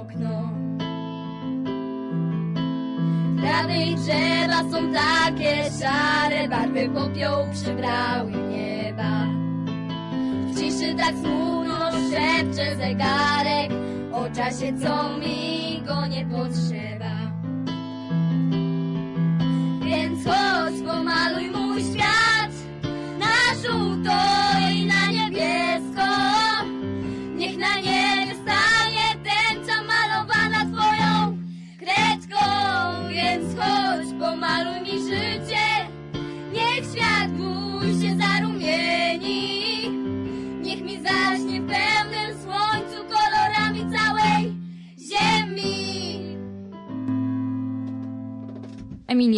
okno. Trawy i drzewa są takie szare, barwy popiołu przybrały nieba. W ciszy tak smutno szepcze zegarek, o czasie co mi go nie potrzeba. Więc chodź, pomaluj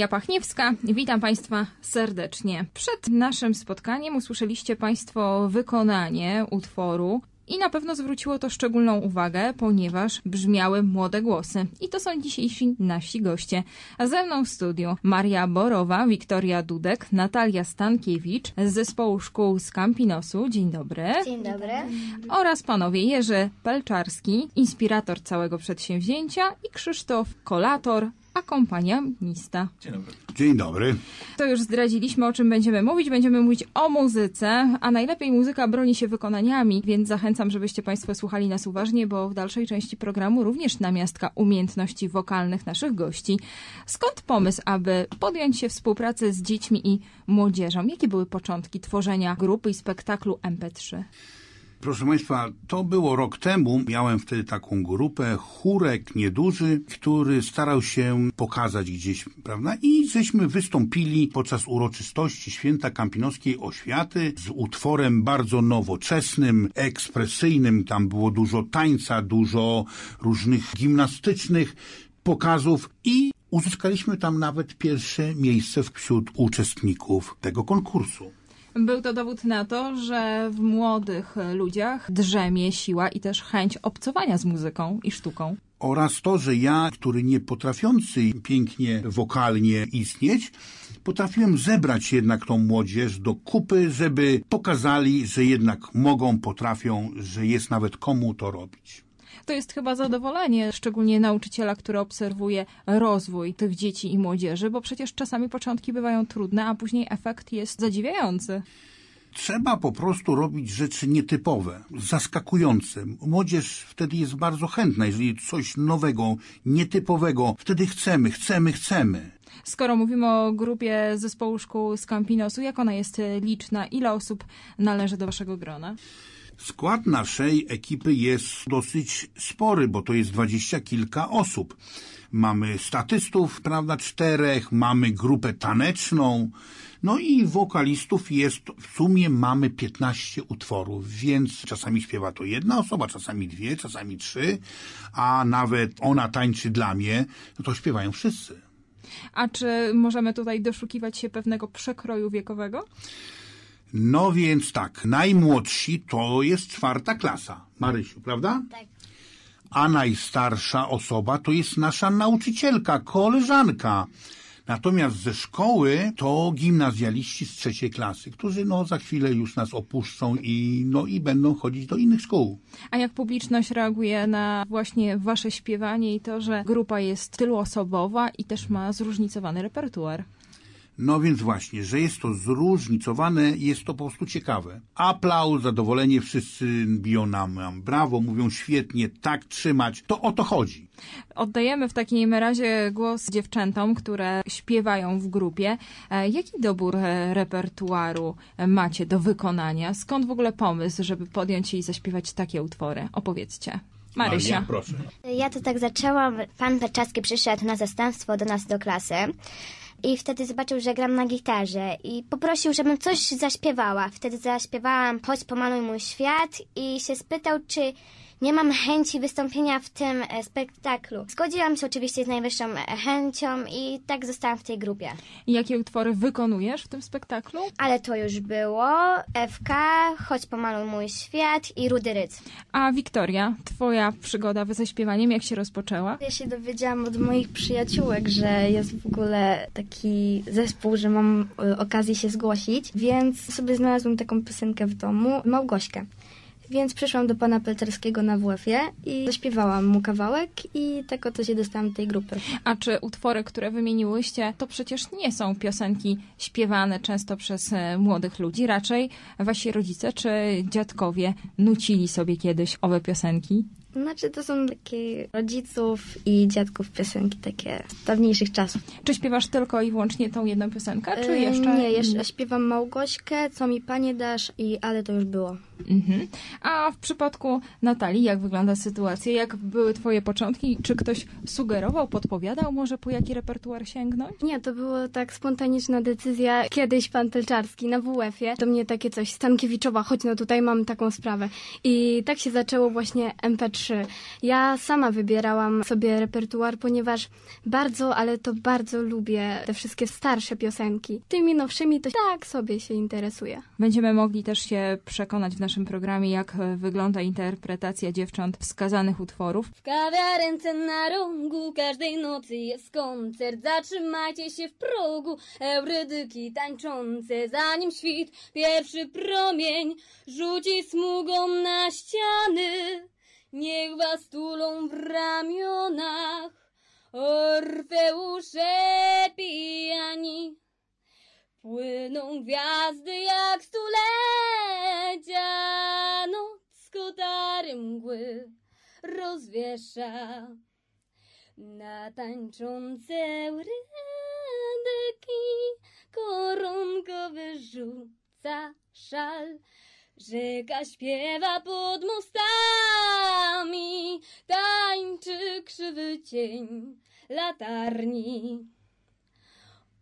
Emilia Pachniewska, witam Państwa serdecznie. Przed naszym spotkaniem usłyszeliście Państwo wykonanie utworu i na pewno zwróciło to szczególną uwagę, ponieważ brzmiały młode głosy. I to są dzisiejsi nasi goście. A ze mną w studiu Maria Borowa, Wiktoria Dudek, Natalia Stankiewicz z zespołu szkół z Campinosu. Dzień dobry. Dzień dobry. Oraz panowie Jerzy Pelczarski, inspirator całego przedsięwzięcia i Krzysztof Kolator, akompanianista. Dzień dobry. To już zdradziliśmy, o czym będziemy mówić. Będziemy mówić o muzyce, a najlepiej muzyka broni się wykonaniami, więc zachęcam, żebyście Państwo słuchali nas uważnie, bo w dalszej części programu również namiastka umiejętności wokalnych naszych gości. Skąd pomysł, aby podjąć się współpracy z dziećmi i młodzieżą? Jakie były początki tworzenia grupy i spektaklu MP3? Proszę Państwa, to było rok temu. Miałem wtedy taką grupę, chórek nieduży, który starał się pokazać gdzieś, prawda? I żeśmy wystąpili podczas uroczystości Święta Kampinoskiej Oświaty z utworem bardzo nowoczesnym, ekspresyjnym. Tam było dużo tańca, dużo różnych gimnastycznych pokazów i uzyskaliśmy tam nawet pierwsze miejsce wśród uczestników tego konkursu. Był to dowód na to, że w młodych ludziach drzemie siła i też chęć obcowania z muzyką i sztuką. oraz to, że ja, który nie potrafiący pięknie wokalnie istnieć, potrafiłem zebrać jednak tą młodzież do kupy, żeby pokazali, że jednak mogą, potrafią, że jest nawet komu to robić. To jest chyba zadowolenie, szczególnie nauczyciela, który obserwuje rozwój tych dzieci i młodzieży, bo przecież czasami początki bywają trudne, a później efekt jest zadziwiający. Trzeba po prostu robić rzeczy nietypowe, zaskakujące. Młodzież wtedy jest bardzo chętna, jeżeli coś nowego, nietypowego, wtedy chcemy, chcemy, chcemy. Skoro mówimy o grupie zespołu szkół z Campinosu, jak ona jest liczna? Ile osób należy do waszego grona? Skład naszej ekipy jest dosyć spory, bo to jest dwadzieścia kilka osób. Mamy statystów, prawda, czterech, mamy grupę taneczną, no i wokalistów jest, w sumie mamy 15 utworów, więc czasami śpiewa to jedna osoba, czasami dwie, czasami trzy, a nawet ona tańczy dla mnie, no to śpiewają wszyscy. A czy możemy tutaj doszukiwać się pewnego przekroju wiekowego? No więc tak, najmłodsi to jest czwarta klasa, Marysiu, prawda? Tak. A najstarsza osoba to jest nasza nauczycielka, koleżanka. Natomiast ze szkoły to gimnazjaliści z trzeciej klasy, którzy no za chwilę już nas opuszczą i no i będą chodzić do innych szkół. A jak publiczność reaguje na właśnie wasze śpiewanie i to, że grupa jest tyloosobowa i też ma zróżnicowany repertuar? No więc właśnie, że jest to zróżnicowane, jest to po prostu ciekawe. Aplauz, zadowolenie, wszyscy biją nam, brawo, mówią świetnie, tak trzymać. To o to chodzi. Oddajemy w takim razie głos dziewczętom, które śpiewają w grupie. E, Jaki dobór e, repertuaru e, macie do wykonania? Skąd w ogóle pomysł, żeby podjąć się i zaśpiewać takie utwory? Opowiedzcie. Marysia. Maria, proszę. Ja to tak zaczęłam. Pan Perczaski przyszedł na zastępstwo do nas do klasy i wtedy zobaczył, że gram na gitarze i poprosił, żebym coś zaśpiewała. Wtedy zaśpiewałam Chodź pomaluj mój świat i się spytał, czy, nie mam chęci wystąpienia w tym e, spektaklu. Zgodziłam się oczywiście z najwyższą e, chęcią i tak zostałam w tej grupie. I jakie utwory wykonujesz w tym spektaklu? Ale to już było. FK, Chodź pomaluj mój świat i Rudy Ryc. A Wiktoria, twoja przygoda ze śpiewaniem jak się rozpoczęła? Ja się dowiedziałam od moich przyjaciółek, że jest w ogóle taki zespół, że mam y, okazję się zgłosić, więc sobie znalazłam taką piosenkę w domu, Małgośkę. Więc przyszłam do pana Pelterskiego na WF-ie i zaśpiewałam mu kawałek i tak oto się dostałam do tej grupy. A czy utwory, które wymieniłyście, to przecież nie są piosenki śpiewane często przez e, młodych ludzi, raczej wasi rodzice czy dziadkowie nucili sobie kiedyś owe piosenki? Znaczy to są takie rodziców i dziadków piosenki takie z dawniejszych czasów. Czy śpiewasz tylko i wyłącznie tą jedną piosenkę, czy E, jeszcze? Nie, jeszcze śpiewam Małgośkę, Co mi panie dasz i Ale to już było. Mhm. A w przypadku Natalii, jak wygląda sytuacja? Jak były twoje początki? Czy ktoś sugerował, podpowiadał może po jaki repertuar sięgnąć? Nie, to było tak spontaniczna decyzja. Kiedyś pan Pelczarski na WF-ie do mnie takie coś, Stankiewiczowa, chodź no tutaj mam taką sprawę. I tak się zaczęło właśnie MP3. Ja sama wybierałam sobie repertuar, ponieważ bardzo, ale to bardzo lubię te wszystkie starsze piosenki. Tymi nowszymi to tak sobie się interesuję. Będziemy mogli też się przekonać w naszym programie, jak e, wygląda interpretacja dziewcząt wskazanych utworów. W kawiarence na rogu każdej nocy jest koncert. Zatrzymajcie się w progu, eurydyki tańczące, zanim świt pierwszy promień rzuci smugą na ściany. Niech was tulą w ramionach Orfeusze pijani. Płyną gwiazdy jak stulecia, noc kotary mgły rozwiesza na tańczące rydyki koronkowy rzuca szal. Rzeka śpiewa pod mostami, tańczy krzywy cień latarni.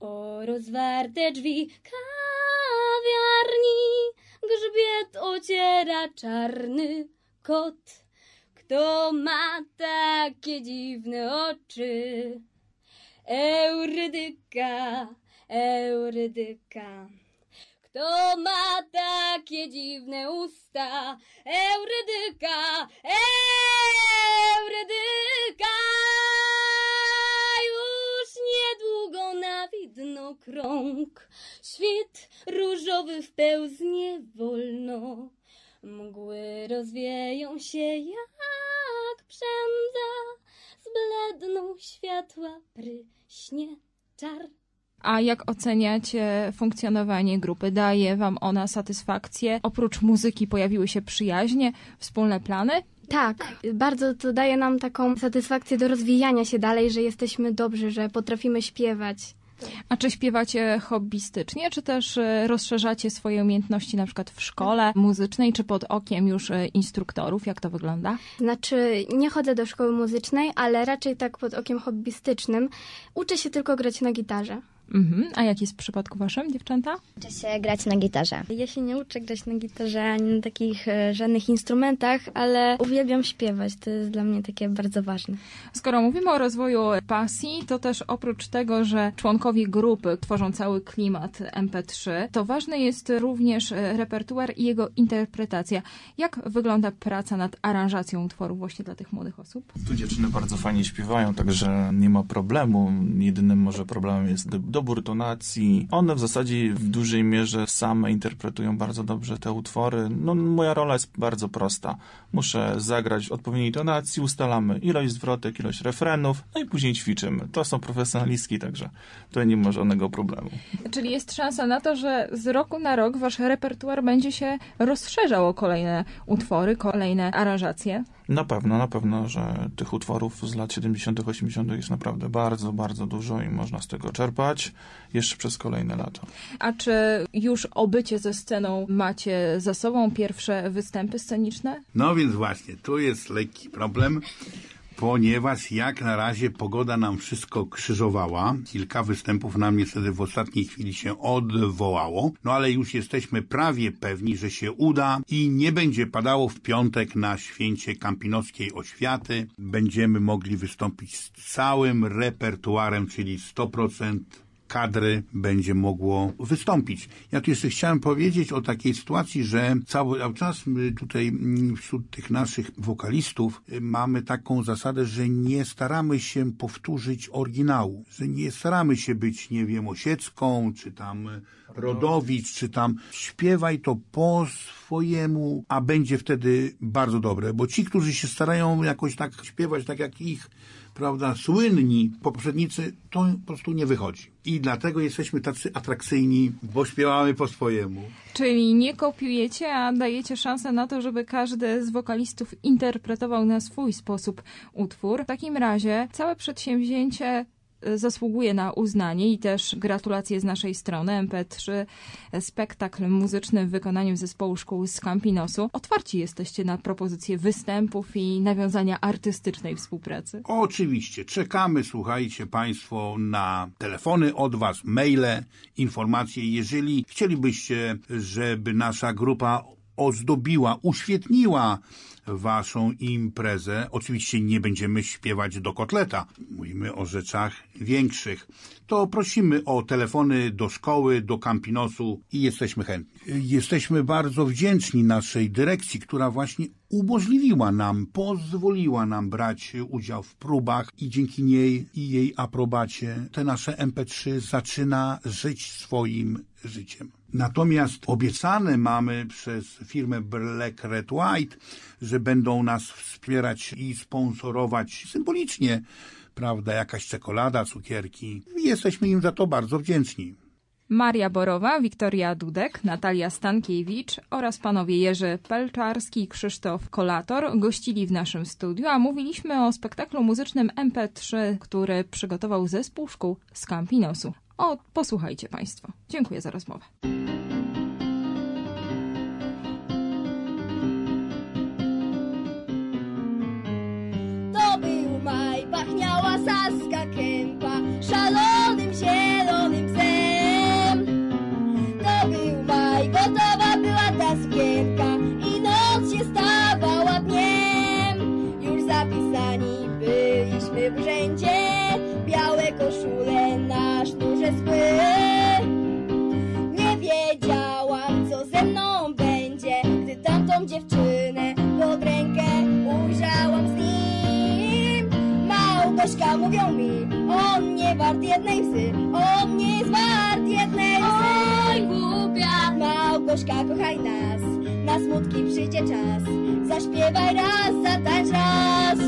O rozwarte drzwi kawiarni grzbiet ociera czarny kot. Kto ma takie dziwne oczy? Eurydyka, Eurydyka. Kto ma takie dziwne usta? Eurydyka, Eurydyka. Widnokrąg świt różowy wpełznie wolno. Mgły rozwieją się jak przędza, zbledną światła pryśnie czar. A jak oceniacie funkcjonowanie grupy? Daje wam ona satysfakcję? Oprócz muzyki pojawiły się przyjaźnie, wspólne plany? Tak, bardzo to daje nam taką satysfakcję do rozwijania się dalej, że jesteśmy dobrzy, że potrafimy śpiewać. A czy śpiewacie hobbystycznie, czy też e, rozszerzacie swoje umiejętności na przykład w szkole muzycznej, czy pod okiem już e, instruktorów? Jak to wygląda? Znaczy, nie chodzę do szkoły muzycznej, ale raczej tak pod okiem hobbystycznym. Uczę się tylko grać na gitarze. Mhm. A jak jest w przypadku waszym, dziewczęta? Uczę się grać na gitarze. Ja się nie uczę grać na gitarze ani na takich e, żadnych instrumentach, ale uwielbiam śpiewać. To jest dla mnie takie bardzo ważne. Skoro mówimy o rozwoju pasji, to też oprócz tego, że członkowie grupy tworzą cały klimat MP3, to ważny jest również e, repertuar i jego interpretacja. Jak wygląda praca nad aranżacją utworów właśnie dla tych młodych osób? Tu dziewczyny bardzo fajnie śpiewają, także nie ma problemu. Jedynym może problemem jest do- dobór tonacji. One w zasadzie w dużej mierze same interpretują bardzo dobrze te utwory. No, moja rola jest bardzo prosta. Muszę zagrać w odpowiedniej tonacji, ustalamy ilość zwrotek, ilość refrenów, no i później ćwiczymy. To są profesjonalistki, także tutaj nie ma żadnego problemu. Czyli jest szansa na to, że z roku na rok wasz repertuar będzie się rozszerzał o kolejne utwory, kolejne aranżacje. Na pewno, na pewno, że tych utworów z lat 70., 80. jest naprawdę bardzo, bardzo dużo i można z tego czerpać jeszcze przez kolejne lata. A czy już obycie ze sceną macie za sobą pierwsze występy sceniczne? No więc właśnie, tu jest lekki problem, ponieważ jak na razie pogoda nam wszystko krzyżowała. Kilka występów nam niestety w ostatniej chwili się odwołało, no ale już jesteśmy prawie pewni, że się uda i nie będzie padało w piątek na święcie Kampinoskiej Oświaty. Będziemy mogli wystąpić z całym repertuarem, czyli 100% kadry będzie mogło wystąpić. Ja tu jeszcze chciałem powiedzieć o takiej sytuacji, że cały czas tutaj mm, wśród tych naszych wokalistów y, mamy taką zasadę, że nie staramy się powtórzyć oryginału, że nie staramy się być, nie wiem, Osiecką, czy tam y, Rodowicz, czy tam śpiewaj to po swojemu, a będzie wtedy bardzo dobre, bo ci, którzy się starają jakoś tak śpiewać, tak jak ich prawda, słynni poprzednicy, to po prostu nie wychodzi. I dlatego jesteśmy tacy atrakcyjni, bo śpiewamy po swojemu. Czyli nie kopiujecie, a dajecie szansę na to, żeby każdy z wokalistów interpretował na swój sposób utwór. W takim razie całe przedsięwzięcie zasługuje na uznanie i też gratulacje z naszej strony. MP3 spektakl muzyczny w wykonaniu zespołu szkoły z Campinosu. Otwarci jesteście na propozycje występów i nawiązania artystycznej współpracy. Oczywiście, czekamy, słuchajcie Państwo, na telefony od Was, maile, informacje. Jeżeli chcielibyście, żeby nasza grupa ozdobiła, uświetniła waszą imprezę. Oczywiście nie będziemy śpiewać do kotleta. Mówimy o rzeczach większych. To prosimy o telefony do szkoły, do Campinosu i jesteśmy chętni. Jesteśmy bardzo wdzięczni naszej dyrekcji, która właśnie umożliwiła nam, pozwoliła nam brać udział w próbach i dzięki niej i jej aprobacie te nasze MP3 zaczyna żyć swoim życiem. Natomiast obiecane mamy przez firmę Black Red White, że będą nas wspierać i sponsorować symbolicznie, prawda, jakaś czekolada, cukierki. Jesteśmy im za to bardzo wdzięczni. Maria Borowa, Wiktoria Dudek, Natalia Stankiewicz oraz panowie Jerzy Pelczarski i Krzysztof Kolator gościli w naszym studiu, a mówiliśmy o spektaklu muzycznym MP3, który przygotował zespół szkół z Campinosu. O, posłuchajcie Państwo. Dziękuję za rozmowę. To był maj, pachniała saska kępa szalonym na smutki przyjdzie czas, zaśpiewaj raz, zatańcz raz.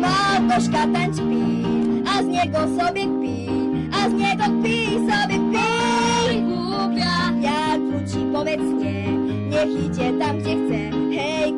Małgośka tańcz pi, a z niego sobie kpi, a z niego kpi sobie kpi. Głupia! Jak wróci powiedz nie, niech idzie tam gdzie chce. Hej,